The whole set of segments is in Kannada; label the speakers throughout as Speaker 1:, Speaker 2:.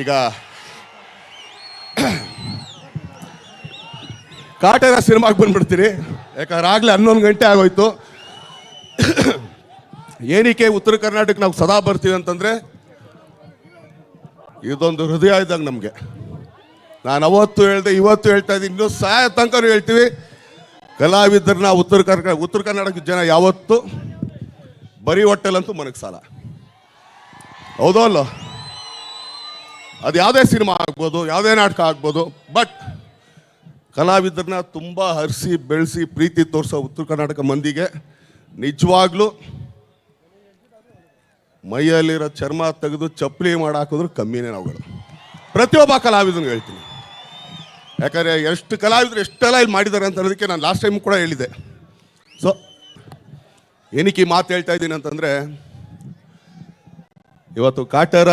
Speaker 1: ಈಗ ಕಾಟೇರ ಸಿನಿಮಾಗೆ ಬಂದ್ಬಿಡ್ತೀರಿ. ಯಾಕಂದ್ರೆ ಆಗಲೇ ಹನ್ನೊಂದು ಗಂಟೆ ಆಗೋಯ್ತು. ಏನಕ್ಕೆ ಉತ್ತರ ಕರ್ನಾಟಕ ನಾವು ಸದಾ ಬರ್ತೀವಿ ಅಂತಂದ್ರೆ, ಇದೊಂದು ಹೃದಯ ಇದ್ದಂಗೆ ನಮಗೆ. ನಾನು ಅವತ್ತು ಹೇಳ್ದೆ, ಇವತ್ತು ಹೇಳ್ತಾ ಇದ್ದೀನಿ, ಇನ್ನೂ ಸಾಯ ತನಕ ಹೇಳ್ತೀವಿ. ಕಲಾವಿದರನ್ನ ಉತ್ತರ ಕರ್ನಾಟಕ ಉತ್ತರ ಕರ್ನಾಟಕದ ಜನ ಯಾವತ್ತು ಬರೀ ಹೊಟ್ಟೆಲಂತೂ ಸಾಲ ಹೌದೋ ಅಲ್ಲೋ? ಅದು ಯಾವುದೇ ಸಿನಿಮಾ ಆಗ್ಬೋದು, ಯಾವುದೇ ನಾಟಕ ಆಗ್ಬೋದು ಬಟ್ ಕಲಾವಿದರನ್ನ ತುಂಬ ಹರಿಸಿ, ಬೆಳೆಸಿ, ಪ್ರೀತಿ ತೋರಿಸೋ ಉತ್ತರ ಕರ್ನಾಟಕ ಮಂದಿಗೆ ನಿಜವಾಗ್ಲೂ ಮೈಯಲ್ಲಿರೋ ಚರ್ಮ ತೆಗೆದು ಚಪ್ಪಲಿ ಮಾಡಾಕಿದ್ರು ಕಮ್ಮಿನೇ ನಾವುಗಳು. ಪ್ರತಿಯೊಬ್ಬ ಕಲಾವಿದನಿಗೆ ಹೇಳ್ತೀನಿ. ಯಾಕಂದರೆ ಎಷ್ಟು ಕಲಾವಿದರು ಎಷ್ಟೆಲ್ಲ ಇಲ್ಲಿ ಮಾಡಿದ್ದಾರೆ ಅಂತ ಅನ್ನೋದಕ್ಕೆ ನಾನು ಲಾಸ್ಟ್ ಟೈಮ್ ಕೂಡ ಹೇಳಿದೆ. ಸೊ ಏನಕ್ಕೆ ಈ ಮಾತು ಹೇಳ್ತಾ ಇದ್ದೀನಿ ಅಂತಂದರೆ, ಇವತ್ತು ಕಾಟರ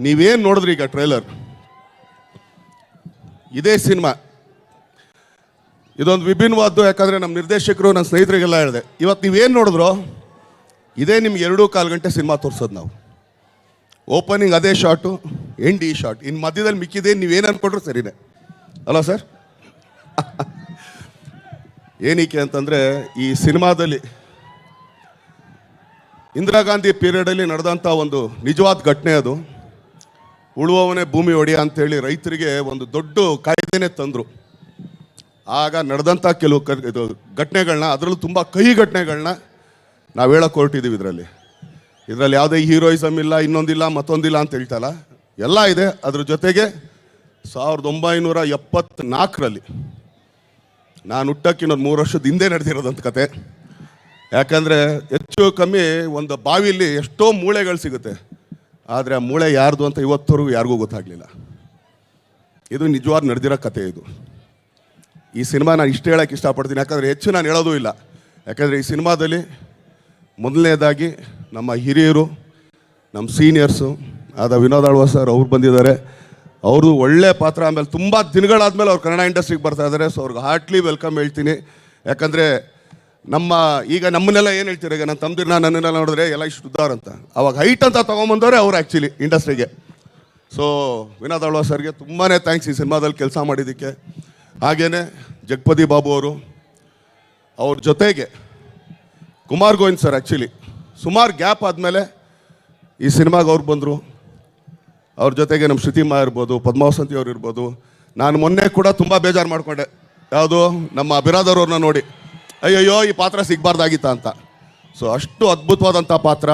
Speaker 1: ನೀವೇನು ನೋಡಿದ್ರಿ ಈಗ ಟ್ರೈಲರ್? ಇದೇ ಸಿನಿಮಾ. ಇದೊಂದು ವಿಭಿನ್ನವಾದ್ದು, ಯಾಕಂದರೆ ನಮ್ಮ ನಿರ್ದೇಶಕರು ನನ್ನ ಸ್ನೇಹಿತರಿಗೆಲ್ಲ ಹೇಳಿದೆ. ಇವತ್ತು ನೀವೇನು ನೋಡಿದ್ರು, ಇದೇ ನಿಮ್ಗೆ ಎರಡೂ ಕಾಲು ಗಂಟೆ ಸಿನಿಮಾ ತೋರಿಸೋದು ನಾವು. ಓಪನಿಂಗ್ ಅದೇ ಶಾಟು ಎಂಡ್ ಈ ಶಾಟ್ ಇನ್ನು ಮಧ್ಯದಲ್ಲಿ ಮಿಕ್ಕಿದೆ, ನೀವೇನು ಅನ್ಕೊಂಡ್ರು ಸರಿನೇ. ಅಲ್ಲ ಸರ್? ಏನಕ್ಕೆ ಅಂತಂದರೆ, ಈ ಸಿನಿಮಾದಲ್ಲಿ ಇಂದಿರಾ ಗಾಂಧಿ ಪೀರಿಯಡಲ್ಲಿ ನಡೆದಂಥ ಒಂದು ನಿಜವಾದ ಘಟನೆ ಅದು. ಉಳುವವನೇ ಭೂಮಿ ಒಡೆಯ ಅಂತೇಳಿ ರೈತರಿಗೆ ಒಂದು ದೊಡ್ಡ ಕಾಯ್ದೆನೇ ತಂದರು. ಆಗ ನಡೆದಂಥ ಕೆಲವು ಕ ಇದು ಘಟನೆಗಳನ್ನ ಅದರಲ್ಲೂ ತುಂಬ ಕಹಿ ಘಟನೆಗಳನ್ನ ನಾವು ಹೇಳಕ್ಕೆ ಹೊರಟಿದ್ದೀವಿ ಇದರಲ್ಲಿ. ಇದರಲ್ಲಿ ಯಾವುದೇ ಹೀರೋಯಿಸಮ್ ಇಲ್ಲ, ಇನ್ನೊಂದಿಲ್ಲ, ಮತ್ತೊಂದಿಲ್ಲ ಅಂತ ಹೇಳ್ತಲ್ಲ. ಎಲ್ಲ ಇದೆ. ಅದ್ರ ಜೊತೆಗೆ ಸಾವಿರದ ಒಂಬೈನೂರ ಎಪ್ಪತ್ನಾಲ್ಕರಲ್ಲಿ ನಾನು ಹುಟ್ಟಕ್ಕೆ ಇನ್ನೊಂದು ಮೂರು ವರ್ಷದ ಹಿಂದೆ ನಡೆದಿರೋದಂತ ಕತೆ. ಯಾಕಂದರೆ ಹೆಚ್ಚು ಕಮ್ಮಿ ಒಂದು ಬಾವಿಲಿ ಎಷ್ಟೋ ಮೂಳೆಗಳು ಸಿಗುತ್ತೆ. ಆದರೆ ಆ ಮೂಳೆ ಯಾರ್ದು ಅಂತ ಇವತ್ತವರೆಗೂ ಯಾರಿಗೂ ಗೊತ್ತಾಗಲಿಲ್ಲ. ಇದು ನಿಜವಾದ ನಡೆದಿರೋ ಕತೆ ಇದು. ಈ ಸಿನಿಮಾ ನಾನು ಇಷ್ಟು ಹೇಳೋಕ್ಕೆ ಇಷ್ಟಪಡ್ತೀನಿ. ಯಾಕಂದರೆ ಹೆಚ್ಚು ನಾನು ಹೇಳೋದೂ ಇಲ್ಲ. ಯಾಕಂದರೆ ಈ ಸಿನಿಮಾದಲ್ಲಿ ಮೊದಲನೇದಾಗಿ ನಮ್ಮ ಹಿರಿಯರು, ನಮ್ಮ ಸೀನಿಯರ್ಸು, ಆದ ವಿನೋದ್ ಆಳ್ವ ಸರ್ ಅವ್ರು ಬಂದಿದ್ದಾರೆ. ಅವರು ಒಳ್ಳೆ ಪಾತ್ರ, ಆಮೇಲೆ ತುಂಬ ದಿನಗಳಾದಮೇಲೆ ಅವ್ರು ಕನ್ನಡ ಇಂಡಸ್ಟ್ರಿಗೆ ಬರ್ತಾ ಇದ್ದಾರೆ. ಸೊ ಅವ್ರಿಗೆ ಹಾರ್ಟ್ಲಿ ವೆಲ್ಕಮ್ ಹೇಳ್ತೀನಿ. ಯಾಕಂದರೆ ನಮ್ಮ, ಈಗ ನಮ್ಮನ್ನೆಲ್ಲ ಏನು ಹೇಳ್ತೀರ? ಈಗ ನನ್ನ ನಾನು ನನ್ನೆಲ್ಲ ನೋಡಿದ್ರೆ ಎಲ್ಲ ಇಷ್ಟು ಉದ್ದಾರ ಅಂತ. ಅವಾಗ ಹೈಟ್ ಅಂತ ತೊಗೊಂಬಂದವ್ರೆ ಅವ್ರು ಆ್ಯಕ್ಚುಲಿ ಇಂಡಸ್ಟ್ರಿಗೆ ಸೊ ವಿನೋದ್ ಅಳ್ವಾ ಸರ್ಗೆ ತುಂಬಾ ಥ್ಯಾಂಕ್ಸ್ ಈ ಸಿನಿಮಾದಲ್ಲಿ ಕೆಲಸ ಮಾಡಿದ್ದಕ್ಕೆ. ಹಾಗೇ ಜಗಪತಿ ಬಾಬು ಅವರು, ಅವ್ರ ಜೊತೆಗೆ ಕುಮಾರ್ ಗೋವಿಂದ್ ಸರ್ ಆ್ಯಕ್ಚುಲಿ ಸುಮಾರು ಗ್ಯಾಪ್ ಆದಮೇಲೆ ಈ ಸಿನಿಮಾಗೆ ಅವ್ರು ಬಂದರು. ಅವ್ರ ಜೊತೆಗೆ ನಮ್ಮ ಶ್ರುತಿಮಾ ಇರ್ಬೋದು, ಪದ್ಮಾವಸಂತಿ ಅವ್ರು ಇರ್ಬೋದು. ನಾನು ಮೊನ್ನೆ ಕೂಡ ತುಂಬ ಬೇಜಾರು ಮಾಡಿಕೊಂಡೆ. ಯಾವುದು? ನಮ್ಮ ಅಭಿರಾಧರವ್ರನ್ನ ನೋಡಿ. ಅಯ್ಯಯ್ಯೋ ಈ ಪಾತ್ರ ಸಿಗಬಾರ್ದಾಗಿತ್ತ ಅಂತ. ಸೊ ಅಷ್ಟು ಅದ್ಭುತವಾದಂಥ ಪಾತ್ರ.